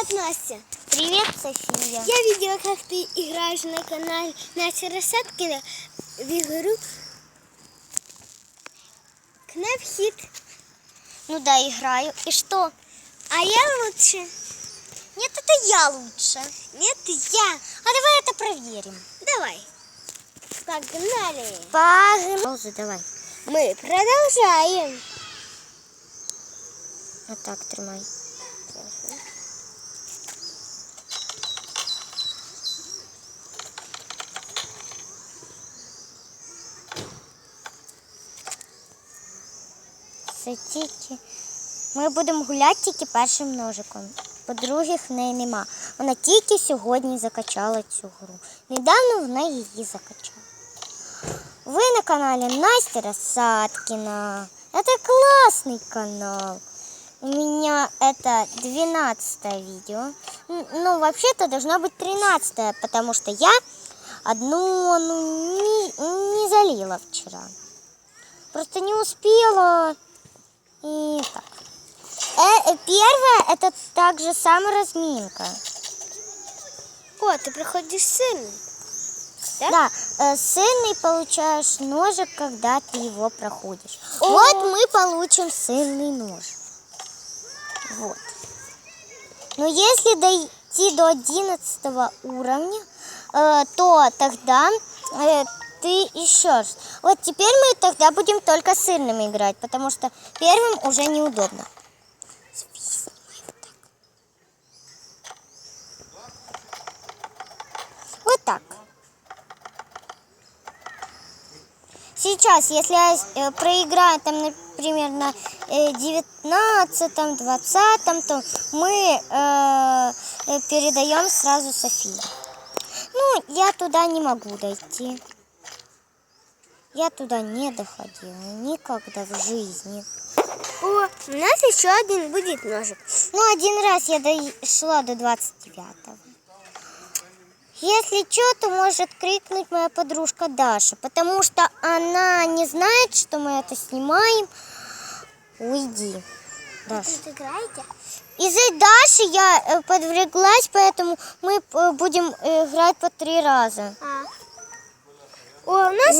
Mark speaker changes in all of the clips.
Speaker 1: Привет, Настя!
Speaker 2: Привет, София.
Speaker 1: Я видела, как ты играешь на канале Насти Рассадкина в игру Кнапхит.
Speaker 2: Ну да, играю. И что?
Speaker 1: А я лучше.
Speaker 2: Нет, это я лучше.
Speaker 1: Нет, я.
Speaker 2: А давай это проверим.
Speaker 1: Давай. Погнали.
Speaker 2: Погнали. Паузу давай.
Speaker 1: Мы продолжаем.
Speaker 2: Вот так тримай. Це тільки. Ми будемо гуляти тільки першим ножиком. По-других в неї нема. Вона тільки сьогодні закачала цю гру. Недавно вона її закачала. Вы на канале Настя Рассадкина. Это классный канал. У меня это 12 видео. Н- Ну, вообще-то должно быть 13 потому что я одну ну, не, не залила вчера. Просто не успела. И так. Э, э, первое, это также саморазминка.
Speaker 1: О, ты проходишь сильно. Да?
Speaker 2: Да, э, сильный получаешь ножик, когда ты его проходишь.
Speaker 1: О.
Speaker 2: Вот мы получим сильный нож. Вот. Но если дойти до 11 уровня, э, то тогда э, ты еще раз. Вот теперь мы тогда будем только сильным играть, потому что первым уже неудобно. Вот так. Сейчас, если я э, проиграю, там, например, на э, 19 20 то мы э, э, передаем сразу Софии. Ну, я туда не могу дойти. Я туда не доходила никогда в жизни.
Speaker 1: О, у нас еще один будет ножик.
Speaker 2: Ну, один раз я дошла до 29-го. Если что, то может крикнуть моя подружка Даша, потому что она не знает, что мы это снимаем. Уйди, Даша.
Speaker 1: Тут играете?
Speaker 2: Из-за Даши я э, подвреглась, поэтому мы э, будем э, играть по три раза.
Speaker 1: А. О, у нас.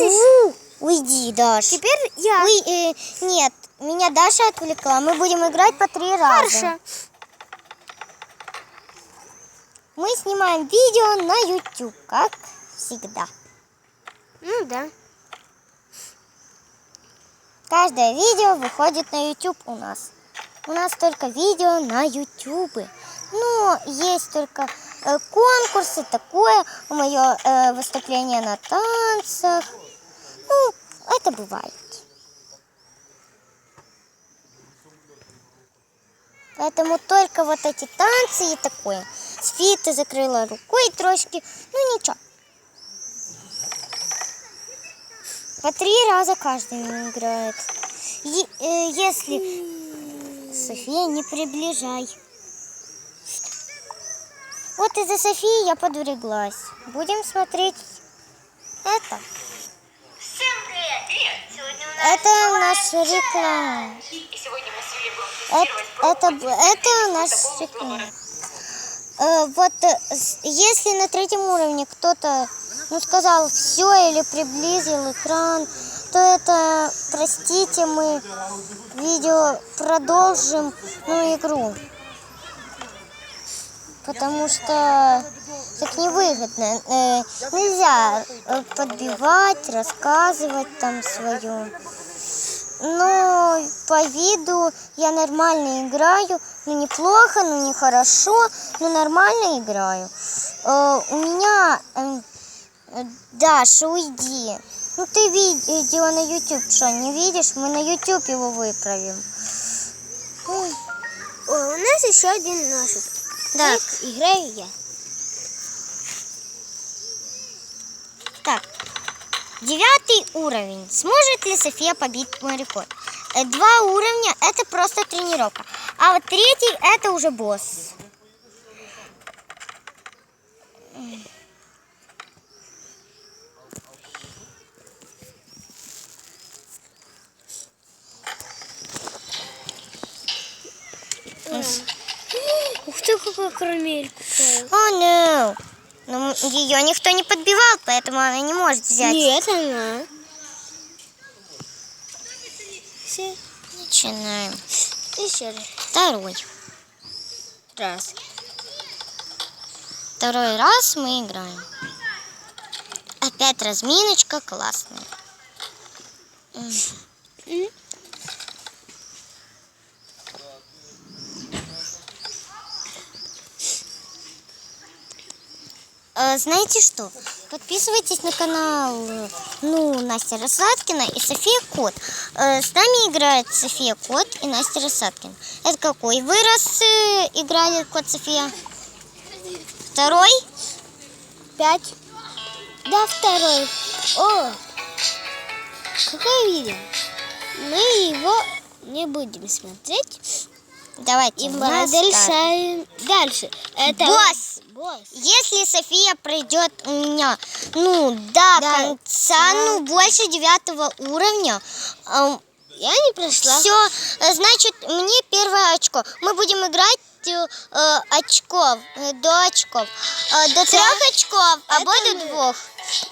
Speaker 2: У, Уйди, Даша.
Speaker 1: Теперь я.
Speaker 2: Уй, э, нет, меня Даша отвлекла. Мы будем играть по три раза.
Speaker 1: Хорошо.
Speaker 2: Мы снимаем видео на YouTube, как всегда.
Speaker 1: Ну да.
Speaker 2: Каждое видео выходит на YouTube у нас. У нас только видео на YouTube. Но есть только конкурсы, такое, мое э, выступление на танцах. Ну, это бывает. Поэтому только вот эти танцы и такое. София, ты закрыла рукой трошки. Ну ничего. По три раза каждый играет. Е- э, если... София, не приближай. Вот из-за Софии я подвреглась. Будем смотреть это.
Speaker 3: Всем привет! Привет! Сегодня у нас
Speaker 2: Это наша реклама.
Speaker 3: и сегодня мы с Юлей будем
Speaker 2: Это, это, это наш
Speaker 3: такого
Speaker 2: реклама. Э, Вот э, с- если на третьем уровне кто-то ну, сказал все или приблизил экран, то это, простите, мы видео продолжим, ну, игру. Потому что так невыгодно. Э, Нельзя э, подбивать, рассказывать там свое. Но по виду я нормально играю. Ну, неплохо, ну, не хорошо, но нормально играю. Э, у меня... Даша, уйди. Ну, ты видео на YouTube что, не видишь? Мы на YouTube его выправим. Ой,
Speaker 1: у нас еще один ножик.
Speaker 2: Так,
Speaker 1: Играю я.
Speaker 2: так. Девятый уровень. Сможет ли София побить мой рекорд? Два уровня – это просто тренировка. А вот третий – это уже босс.
Speaker 1: Кто какую карамель купил?
Speaker 2: О, no. Ну, ее никто не подбивал, поэтому она не может взять.
Speaker 1: Нет, она. Все,
Speaker 2: Начинаем.
Speaker 1: еще раз.
Speaker 2: Второй.
Speaker 1: Раз.
Speaker 2: Второй раз мы играем. Опять разминочка классная. Знаете что? Подписывайтесь на канал э, ну, Настя Рассадкина и София Кот. Э, С нами играет София Кот и Настя Рассадкина. Это какой вы раз э, играли Кот София? Второй?
Speaker 1: Пять. Да, второй. О, какое видео? Мы его не будем смотреть.
Speaker 2: Давайте.
Speaker 1: И мы решаем дальше. Это
Speaker 2: Босс!
Speaker 1: Босс.
Speaker 2: Если София пройдет у меня, ну, до
Speaker 1: Да.
Speaker 2: конца, ну, больше девятого уровня,
Speaker 1: Я не прошла.
Speaker 2: все, значит, мне первое очко. Мы будем играть э, э, очков, э, до очков. Э, до трех очков, або до
Speaker 1: мы-
Speaker 2: двух.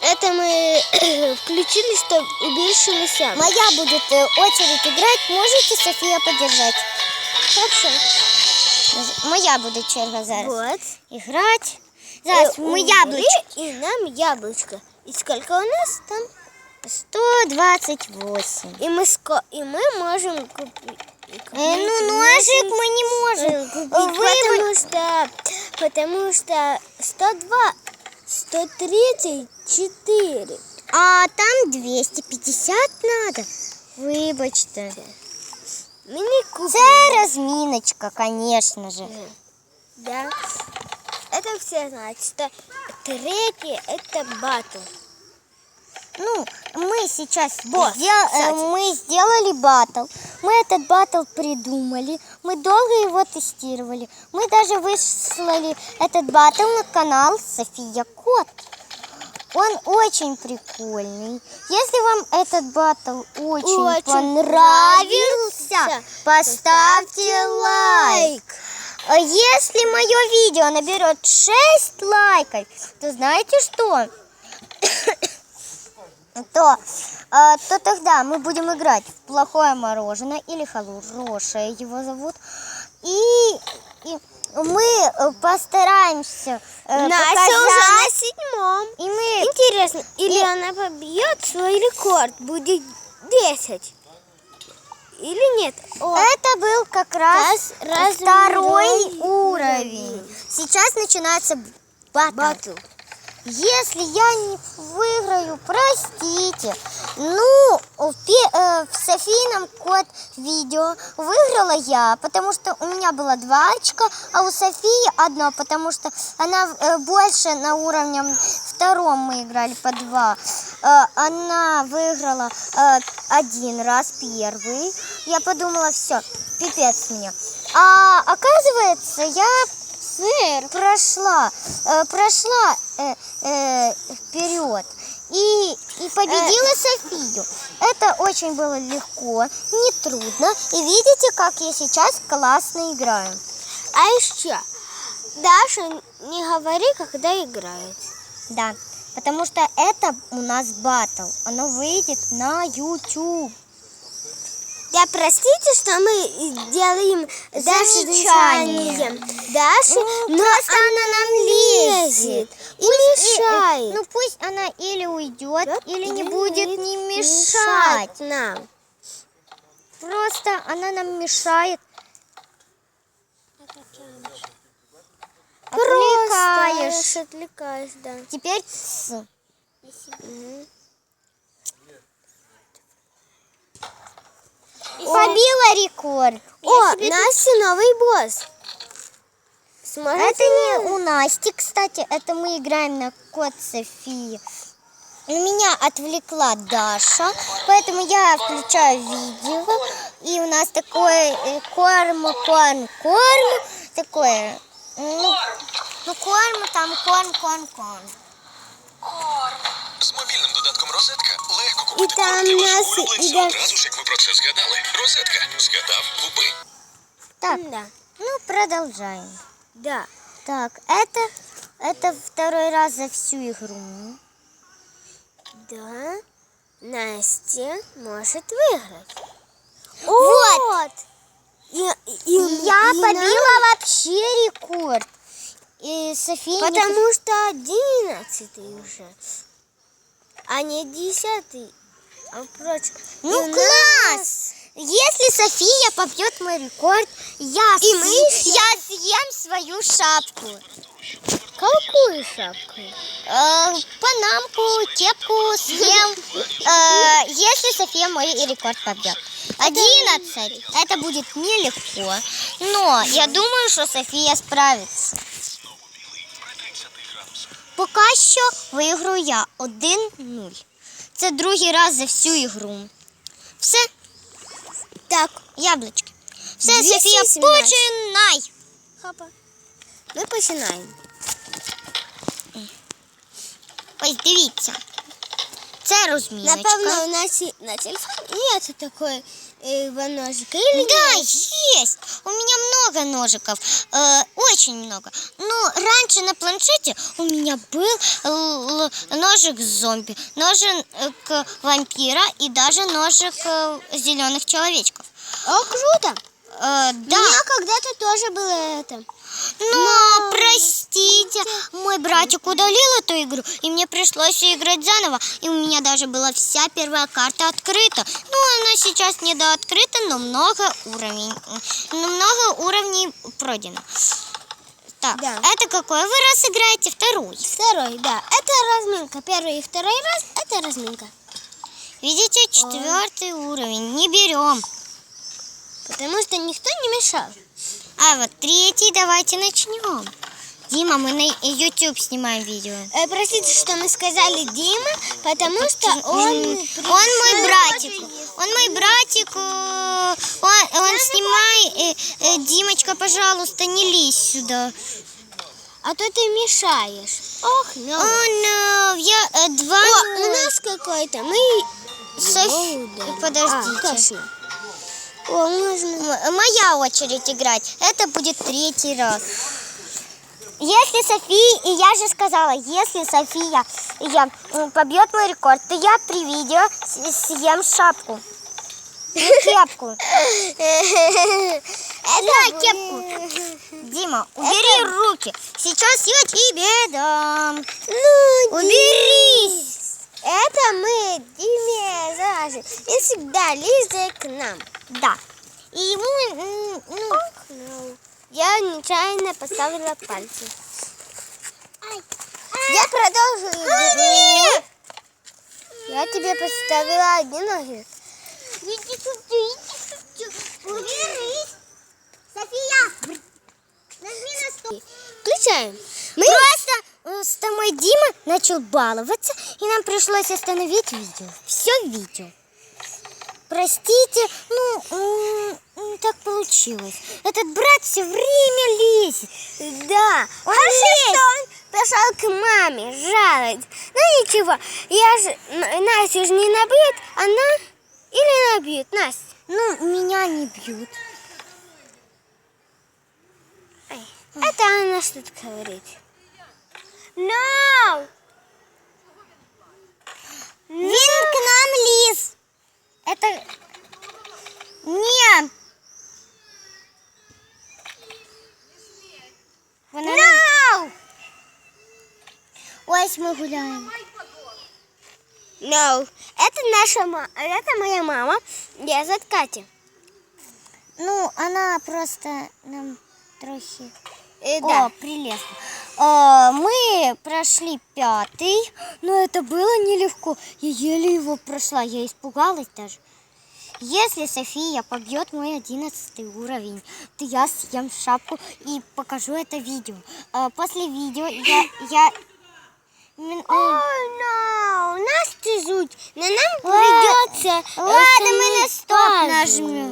Speaker 1: Это мы включили, чтобы убільшилися.
Speaker 2: Моя будет э, очередь играть. Можете, София, поддержать?
Speaker 1: Хорошо.
Speaker 2: Моя буде черга зараз.
Speaker 1: Вот.
Speaker 2: Играть. Зараз мы яблочко.
Speaker 1: И нам яблочко. И сколько у нас там?
Speaker 2: 128.
Speaker 1: И мы, ско... и мы можем купить.
Speaker 2: Э, ну, ножик мы не можем.
Speaker 1: купить,
Speaker 2: Выбрать.
Speaker 1: потому что, потому что 102, 134.
Speaker 2: А там 250 надо. Вибачте.
Speaker 1: Мы не купим.
Speaker 2: Це розміночка, конечно же.
Speaker 1: Да. Это все знают, что третье это батл.
Speaker 2: Ну, мы сейчас
Speaker 1: Босс,
Speaker 2: сдел- э, мы сделали батл. Мы этот батл придумали. Мы долго его тестировали. Мы даже выслали этот батл на канал София Кот. Он очень прикольный. Если вам этот батл очень,
Speaker 1: Очень
Speaker 2: понравился,
Speaker 1: понравился,
Speaker 2: поставьте лайк. А Если мое видео наберет 6 лайков, то знаете что? то, э, то тогда мы будем играть в плохое мороженое или хорошее его зовут. И, и мы э, постараемся э,
Speaker 1: Настя
Speaker 2: показать,
Speaker 1: уже на седьмом.
Speaker 2: и мы
Speaker 1: Интересно, или
Speaker 2: И-
Speaker 1: она побьет свой рекорд, будет 10? Или нет? О,
Speaker 2: Это был как раз,
Speaker 1: Раз-
Speaker 2: второй
Speaker 1: уровень.
Speaker 2: уровень. Сейчас начинается батл.
Speaker 1: батл.
Speaker 2: Если я не выиграю, простите. Ну, в, э, в Софийном код видео выиграла я, потому что у меня было два очка, а у Софии одно, потому что она э, больше на уровне втором мы играли по два. Э, она выиграла э, один раз первый. Я подумала, все, пипец мне. А оказывается, я сыр прошла, э, прошла э, э, вперед и, и победила Софию. Это очень было легко, не трудно. И видите, как я сейчас классно играю.
Speaker 1: А еще, Даша не говори, когда играет.
Speaker 2: Да, потому что это у нас батл. Оно выйдет на YouTube.
Speaker 1: Да, простите, что мы делаем
Speaker 2: Замечание.
Speaker 1: Даше,
Speaker 2: Ну,
Speaker 1: но
Speaker 2: просто
Speaker 1: она нам лезет и мешает.
Speaker 2: ну пусть она или уйдет,
Speaker 1: Да,
Speaker 2: или не будет не мешать.
Speaker 1: нам.
Speaker 2: Просто она нам мешает. Отвлекаешь.
Speaker 1: Просто отвлекаешь, да.
Speaker 2: Теперь с. Побила рекорд.
Speaker 1: О, Настя новый босс. Смотрите.
Speaker 2: Это не у Насти, кстати, это мы играем на код Софии. Меня отвлекла Даша, поэтому я включаю видео. И у нас такой э, корм, корм, корм. Такое, ну, ну корм, там корм, корм, корм.
Speaker 4: З мобільним додатком Розетка легко
Speaker 1: І
Speaker 4: купити
Speaker 1: там
Speaker 4: корм для вашого
Speaker 1: м'ясо
Speaker 4: улюбленця
Speaker 1: іде.
Speaker 4: одразу ж, як ви про це згадали. Розетка. Згадав, купи.
Speaker 2: Так,
Speaker 1: Да.
Speaker 2: ну продолжаем.
Speaker 1: Да.
Speaker 2: Так, это, это второй раз за всю игру.
Speaker 1: Да. Настя может выиграть.
Speaker 2: Вот.
Speaker 1: И, и,
Speaker 2: Я
Speaker 1: и
Speaker 2: побила вообще рекорд. И София
Speaker 1: нам-
Speaker 2: не
Speaker 1: Потому что одиннадцатый уже. А не десятый. А прочь.
Speaker 2: Ну
Speaker 1: И
Speaker 2: класс! Если София побьет мой рекорд, я,
Speaker 1: И мы
Speaker 2: съ- я съем свою шапку.
Speaker 1: Какую шапку?
Speaker 2: Э, панамку, кепку съем. Э, если София мой рекорд побьет. 11. Это будет нелегко. Но я думаю, что София справится. Поки що виграю я 1-0. Це другий раз за всю ігру. Все. Так, яблучки. Все, Софія, починай.
Speaker 1: Хапа. Ми починаємо.
Speaker 2: Ось дивіться. Це розміночка.
Speaker 1: Напевно, у нас і на телефоне нет э, ножика. Или
Speaker 2: Да,
Speaker 1: нет?
Speaker 2: есть. У меня много ножиков. э, очень много. Но раньше на планшете у меня был л- ножик зомби, ножик э, вампира и даже ножик зеленых человечков.
Speaker 1: О, круто.
Speaker 2: Э,
Speaker 1: У
Speaker 2: да.
Speaker 1: меня когда-то тоже было это.
Speaker 2: Но, простите, мой братик удалил эту игру, и мне пришлось играть заново. И у меня даже была вся первая карта открыта. Ну, она сейчас недооткрыта, но много уровней. Но много уровней пройдено. Так,
Speaker 1: Да.
Speaker 2: это какой вы раз играете? Второй.
Speaker 1: Второй, да. Это разминка. Первый и второй раз это разминка.
Speaker 2: Видите, четвертый уровень. Не берем.
Speaker 1: Потому что никто не мешал.
Speaker 2: А вот третий давайте начнем. Дима, мы на YouTube снимаем видео.
Speaker 1: Э, простите, что мы сказали Дима, потому что он...
Speaker 2: Он мой братик. Он мой братик. э, Он, он снимай. э, э, Димочка, пожалуйста, не лезь сюда.
Speaker 1: А то ты мешаешь. Ох, ну.
Speaker 2: О, no, я э, два.
Speaker 1: О, у нас какой-то. Мы...
Speaker 2: Софи-. Подождите.
Speaker 1: А. О, можно...
Speaker 2: Моя очередь играть. Это будет третий раз. Если София, и я же сказала, если София я, побьет мой рекорд, то я при видео съем шапку. Не кепку. На кепку. Дима, убери руки. Сейчас я тебе дам.
Speaker 1: Ну,
Speaker 2: Уберись.
Speaker 1: Это мы Диме заложим. И всегда лезет к нам.
Speaker 2: Да. И ему, ну,
Speaker 1: Ну, Я нечаянно поставила пальцы. Я продолжу игру. Я тебе поставила одни ноги.
Speaker 2: Иди сюда, иди сюда. Уберись. София, нажми на стоп.
Speaker 1: Включаем. Мы...
Speaker 2: Просто с тобой Дима начал баловаться, и нам пришлось остановить видео. Все видео. Простите, ну, так получилось. Этот брат все время лезет.
Speaker 1: Да.
Speaker 2: Он
Speaker 1: Хорошо, что он пошел к маме жаловать. Ну ничего, я же... Н- Настю же не набьет, она... Или набьет, Настя.
Speaker 2: Ну, меня не бьют.
Speaker 1: Ай, Это она что-то говорит. No!
Speaker 2: Вин к нам лез. Это... Не. Вона...
Speaker 1: No!
Speaker 2: Ось мы гуляем.
Speaker 1: No. Это наша мама. Это моя мама. Я зовут Катя.
Speaker 2: Ну, она просто нам трохи...
Speaker 1: Э,
Speaker 2: О,
Speaker 1: да.
Speaker 2: прелестно. А, мы прошли пятый, но это было нелегко. Я еле его прошла, я испугалась даже. Если София побьет мой одиннадцатый уровень, то я съем шапку и покажу это видео. А, после видео я... я...
Speaker 1: О,
Speaker 2: э,
Speaker 1: no. Настя жуть. Но нам придется...
Speaker 2: Ладно, мы на стоп нажмем.